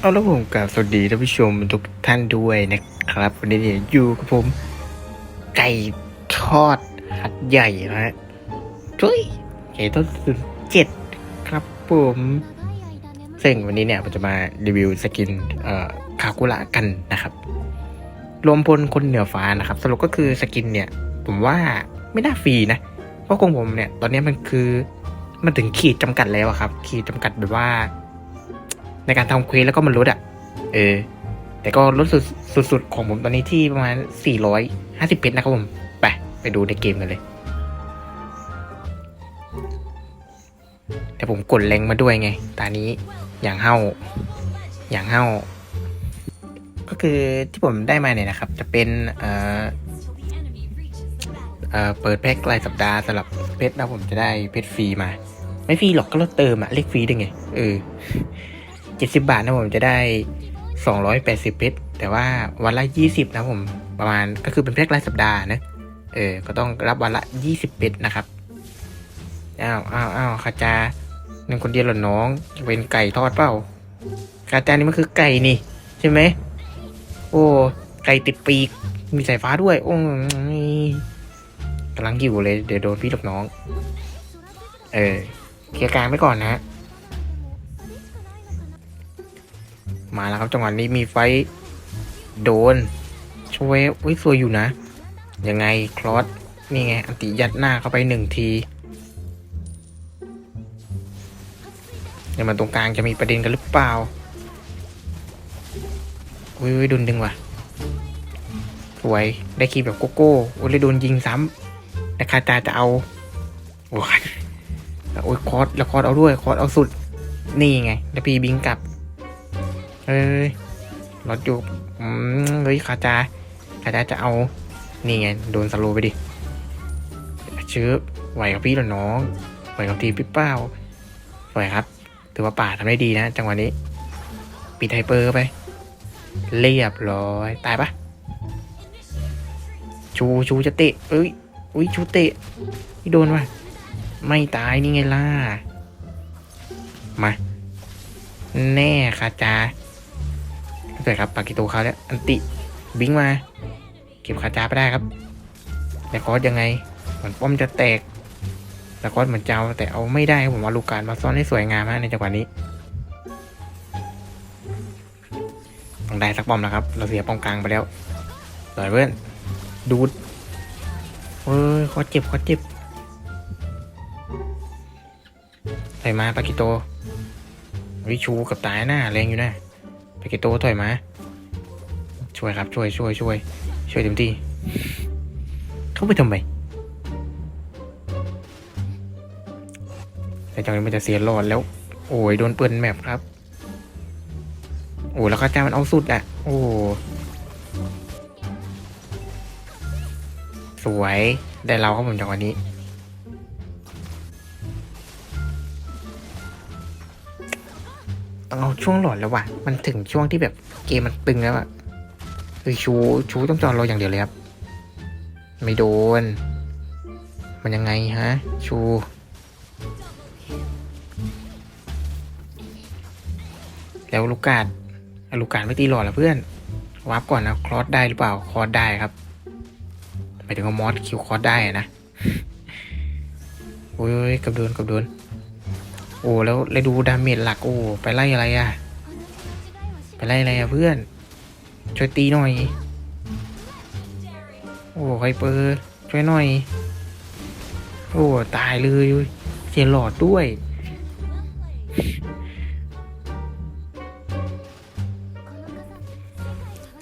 เอาแล้วผมกับสวัสดีท่านผู้ชมทุกท่านด้วยนะครับ วันนี้เนี่ยอยู่กับผม ไก่ทอดหัดใหญ่นะฮะทุยไก่ทอดสุดเจ็ดครับผมซึ่งวันนี้เนี่ยผมจะมารีวิวสกินเอ่อคากุระกันนะครับรวมพลคนเหนือฟ้านะครับ สรุปก็คือสกินเนี่ย ผมว่าไม่น่าฟรีนะ เพราะของผมเนี่ย ตอนนี้มันคือมันถึงขีดจำกัดแล้วครับ ขีดจำกัดแบบว่า ในการทำเควสแล้วก็มันลดอะเออ แต่ก็ลดสุดสุดของผมตอนนี้ที่ประมาณ 450 เพชรนะครับผม ไป ไปดูในเกมกันเลย แต่ผมกดแรงมาด้วยไง ตานี้อย่างเฮาอย่างเฮาก็คือที่ผมได้มาเนี่ยนะครับ จะเป็น เอ่อเอ่อเปิดแพ็ครายสัปดาห์สำหรับเพชรนะผมจะได้เพชรฟรีมา ไม่ฟรีหรอกก็ลดเติมอะเรียกฟรีได้ไง เออ เจ็ดสิบาทนะผมจะได้สองร้อยแปดสิบเพชรแต่ว่าวันละยี่สิบนะผมประมาณก็คือเป็นแพ็ครายสัปดาห์นะเออก็ต้องรับวันละยี่สิบเพชรนะครับอ้าวอ้าวอ้าวคาจาหนึ่งคนเดียวหรอน้องจะเป็นไก่ทอดเปล่าคาจานี่มันคือไก่นี่ ใช่ไหมโอ้ไก่ติดปีกมีสายฟ้าด้วย โอ้ยกำลังหิวเลย เดี๋ยวโดนพี่ลูกน้อง เออเคลียร์กลางไปก่อนนะ มาแล้วครับจังหวะนี้มีไฟโดนช่วยอุ้ยสวยอยู่นะ ยังไงคลอสนี่ไงอันติยัดหน้าเข้าไปหนึ่งทีเดี๋ยวมันตรงกลางจะมีประเด็นกันหรือเปล่าอุ้ยโดนดึงว่ะสวยได้คีแบบโกโก้โอ้ยเลยโดนยิงซ้ำแต่คาตาจะเอาโอ้ยโอ้ยคอสแล้วคอสเอาด้วยคอสเอาสุด นี่ไงแล้วพีบิงกลับ เฮ้ยรถอยู่อืมเฮ้ยคาจาคาจาจะเอา นี่ไง โดนสโลไปดิชื้อไหวกับพี่หรอน้อง ไหวกับทีพี่เป้าไหวครับ ถือว่าป่าทำได้ดีนะ จังหวะนี้ปิดไฮเปอร์ไป เรียบร้อย ตายปะชูชูจะเตะ เอ้ย อุ้ยชูเตะนี่โดนวะไม่ตายนี่ไงล่ะ มา แน่คาจา สวยครับปากิโตเขาแล้วอันติบิงมา เก็บคาจาไปได้ครับแต่คอสยังไงเหมือนป้อมจะแตกแต่คอสเหมือนเจ้าแต่เอาไม่ได้ผมว่าลูกการมาซ่อนให้สวยงามมากในจังหวะนี้ต้องได้สักป้อมนะครับ เราเสียป้อมกลางไปแล้วสวยเพื่อนดูดเฮ้ยคอสเจ็บคอสเจ็บใส่มาปากิโตวิชูกับตายหน้าแรงอยู่นะ ไปเกโตถอยมา ช่วยครับ ช่วยช่วยช่วยช่วยเต็มที่เข้าไปทำไมแต่จังนี้มันจะเสียหลอดแล้ว โอ้ยโดนเปิดแมปครับ โอ้แล้วข้าจ้ามันเอาสุดอะโอ้สวยได้เราครับผมจากวันนี้ ต้องเอาช่วงหลอดแล้วว่ะ มันถึงช่วงที่แบบเกมมันตึงแล้วอะคือชูชูต้องจอดรออย่างเดียวเลยครับ ไม่โดน มันยังไงฮะ ชูแล้วลูกกาดอะลูกกาดไม่ตีหลอดแล้วเพื่อนวับก่อนนะคลอสได้หรือเปล่าคลอสได้ครับหมายถึงว่ามอสคิวคลอสได้อะนะโอ้ยกับโดนกับโดน โอ้แล้วเลยดูดาเมจหลักโอ้ไปไล่อะไรอะไปไล่อะไรอะเพื่อน ช่วยตีหน่อย โอ้ไฮเปอร์ช่วยหน่อย โอ้ตายเลยเสียหลอดด้วย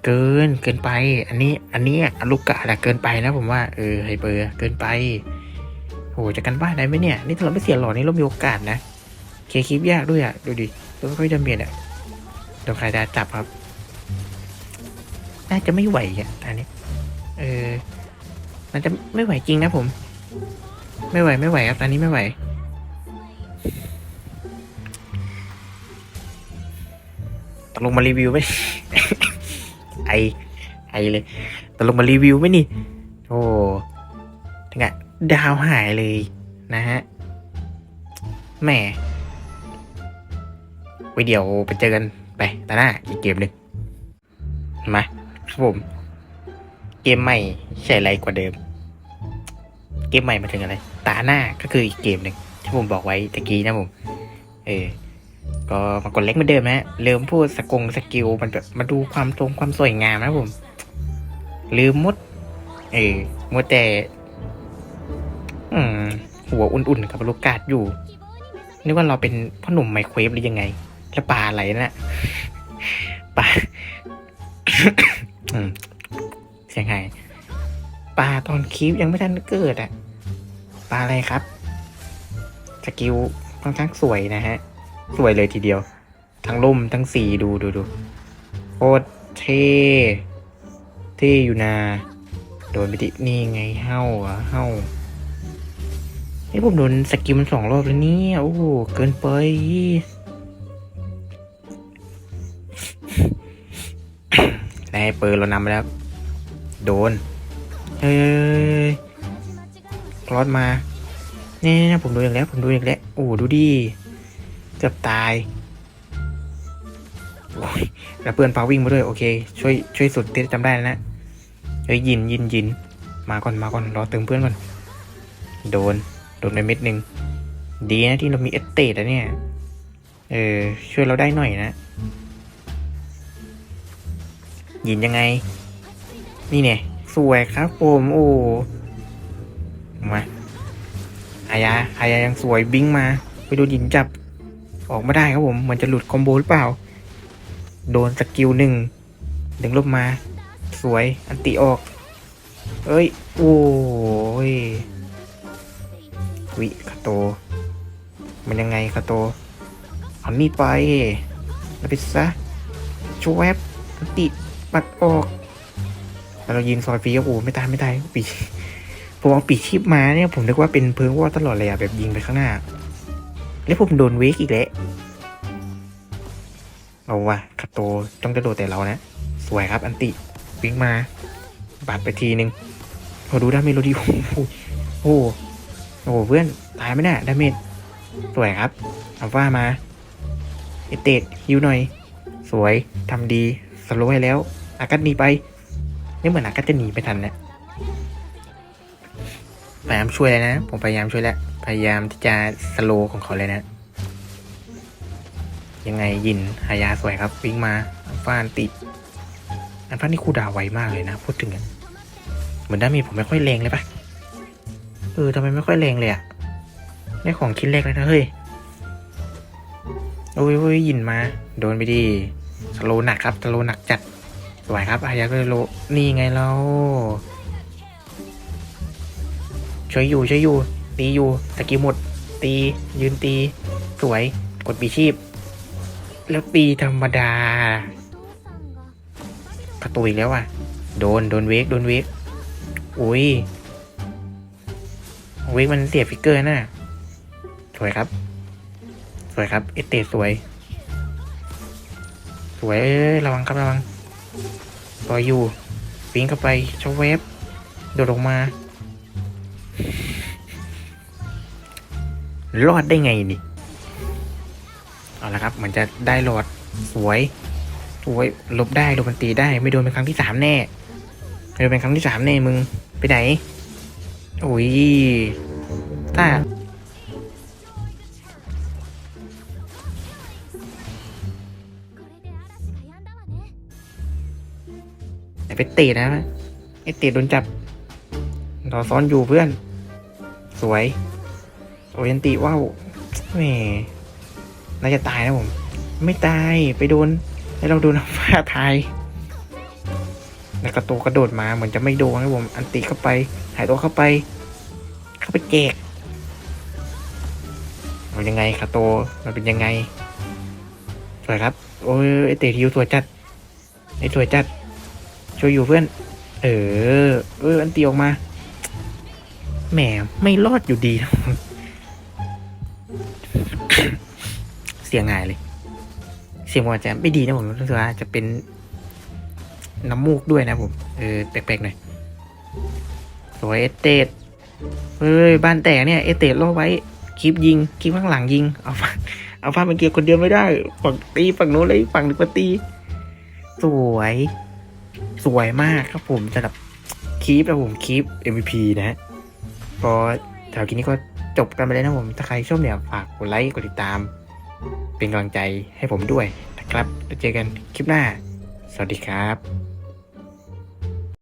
เกินเกินไป อันนี้อันนี้อลูกกะอะเกินไปนะผมว่าเออไฮเปอร์เกินไปโอ้จะกันบ้านได้ไหมเนี่ย นี่ถ้าเราไม่เสียหลอดนี่เรามีโอกาสนะ เคคลิปยากด้วยอะ ดูดิตัวไม่ค่อยดาเมจอะโดนใครจะจับครับ น่าจะไม่ไหวอะตอนนี้ เออน่าจะไม่ไหวจริงนะผม ไม่ไหวไม่ไหวครับตอนนี้ไม่ไหวตกลงมารีวิวไหมไอไอเลยตกลงมารีวิวไหมนี่โอ้ถึงอะดาวหายเลยนะฮะแหม ว้เดี๋ยวไปเจอกันไปตาหน้าอีกเกมหนึ่งมาครับผม เกมใหม่ใช่ไรกว่าเดิม เกมใหม่มาถึงอะไร ตาหน้าก็คืออีกเกมหนึ่งที่ผมบอกไว้ตะกี้นะผม เออ ก็มากดเล็กเหมือนเดิมนะฮะลืมพูดสกงสกิลมันแบบมาดูความตรงความสวยงามนะผม ลืมมด เออมัวแต่ อืมหัวอุ่นๆกับลูกกาดอยู่นึกว่าเราเป็นพ่อหนุ่มไมโครเวฟหรือยังไง แล้วปลาอะไรนะปลาเสียงไงปลาตอนคลิปยังไม่ทันเกิดอะปลาอะไรครับ สกิลค่อนข้างสวยนะฮะ สวยเลยทีเดียว ทั้งล่มทั้งสีดูดูดูโคตรเท่เท่อยู่นะโดนไปดินี่ไงเฮ้าอะเฮ้าไอ้ยผมโดนสกิลมันสองรอบแล้วเนี่ยโอ้โหเกินไป ได้เปิดเรานำไปแล้ว โดน เฮ้ยรอดมาเนี่ยผมดูอีกแล้ว ผมดูอีกแล้วโอ้ดูดิเกือบตายโอ้ยแล้วเพื่อนพาวิ่งมาด้วย โอเค ช่วยช่วยสุดที่จำได้แล้วนะเฮ้ยยินยินยินมาก่อนมาก่อนรอเติมเพื่อนก่อน โดน โดนไปเม็ดหนึ่งดีนะที่เรามีเอสเตดอะเนี่ย เออช่วยเราได้หน่อยนะ ยินยังไง นี่เนี่ยสวยครับผมโอ้มาอายาอายายังสวยบิงมา ไปโดนยินจับ ออกมาได้ครับผมเหมือนจะหลุดคอมโบหรือเปล่า โดนสกิลหนึ่งดึงลบมา สวยอันติออก เอ้ย โอ้ยวิคาโต มันยังไงคาโตเอานี่ไปแล้วไปซะชวบอันติ ปัดออกแล้วเรายินซอยฟรีก็โอ้ไม่ตายไม่ตายปีผมเอาปีชีพมาเนี่ยผมนึกว่าเป็นเพิงวอดตลอดเลยอะแบบยิงไปข้างหน้า แล้วผมโดนเวกอีกแล้วเอาวะคาโตต้องกระโดดแต่เรานะ สวยครับอันติวิ่งมา บาดไปทีนึงโอ้ดูดาเมจเราดีโอ้โหโอ้โหโอ้โหเพื่อนตายไหมเนี่ยดาเมจสวยครับเอาว่ามาเอเตดฮิวหน่อย สวยทำดี สโลว์ให้แล้ว อากัดหนีไป นี่เหมือนอากัดจะหนีไม่ทันแล้วพยายามช่วยเลยนะ ผมพยายามช่วยแล้ว พยายามที่จะสโลว์ของเขาเลยนะ ยังไงยินหายาสวยครับ วิ่งมาอันฟานติดอันฟานนี่คูดาวไวมากเลยนะ พูดถึงอะเหมือนด้ามีผมไม่ค่อยแรงเลยปะเออทำไมไม่ค่อยแรงเลยอะได้ของชิ้นเล็กเลยนะเฮ้ยโอ้ยโอ้ยยินมา โดนไปดี สโลหนักครับสโลหนักจัดสวยครับอายาก็เลยโลนี่ไงเราช่วยอยู่ช่วยอยู่ ตีอยู่ตะกี้หมด ตียืนตี สวยกดปีชีพ แล้วตีธรรมดากระตุยแล้วอะ โดนโดนเวกโดนเวกอุ้ยเวกมันเสียฟิกเกอร์น่ะ สวยครับ สวยครับเอสเตสวย สวยเระวังครับระวังรออยู่ปิงเข้าไปชอเวฟโดดลงมา รอดได้ไงนี่เอาละครับเหมันจะได้หลอดสวยสวยหลบได้หลบมันตีได้ไม่โดนเป็นครั้งที่สามแน่ไม่โดนเป็นครั้งที่สามแน่มึงไปไหนโอ้ยถ้า แต่ไปเตะนะไอเตะโดนจับรอซ้อนอยู่เพื่อน สวย โอเยนติว้าวแหมน่าจะตายนะผม ไม่ตายไปโดนให้เราโดนฟ้าทายแล้วกระโตกระโดดมาเหมือนจะไม่โดนนะผม อันติเข้าไป หายตัวเข้าไป เข้าไปแจกมันยังไงคาโตมันเป็นยังไง สวยครับ โอ้ยไอเตะทิวสวยจัดไอสวยจัด ช่วยอยู่เพื่อน เออ เออ อันตีออกมา แหม ไม่รอดอยู่ดี เสียงหายเลย เสียงว่าจะไม่ดีนะผมรู้สึกว่าจะเป็นน้ำมูกด้วยนะผม เออ แปลกๆหน่อยสวยเอเตดเฮ้ย บ้านแตกเนี่ย เอเตดล่อไว้ คลิปยิง คลิปข้างหลังยิง เอาฟันเอาฟ้ามันเกียร์คนเดียวไม่ได้ ฝั่งตีฝั่งโน้นเลยฝั่งหนึ่งมาตี สวย สวยมากครับผมสำหรับคีปนะผมคีป MVP นะฮะก็แถวคลิปนี้ก็จบกันไปแล้วนะผม ถ้าใครชอบเนี่ยฝากกดไลค์กดติดตาม เป็นกำลังใจให้ผมด้วยนะครับแล้วเจอกันคลิปหน้า สวัสดีครับ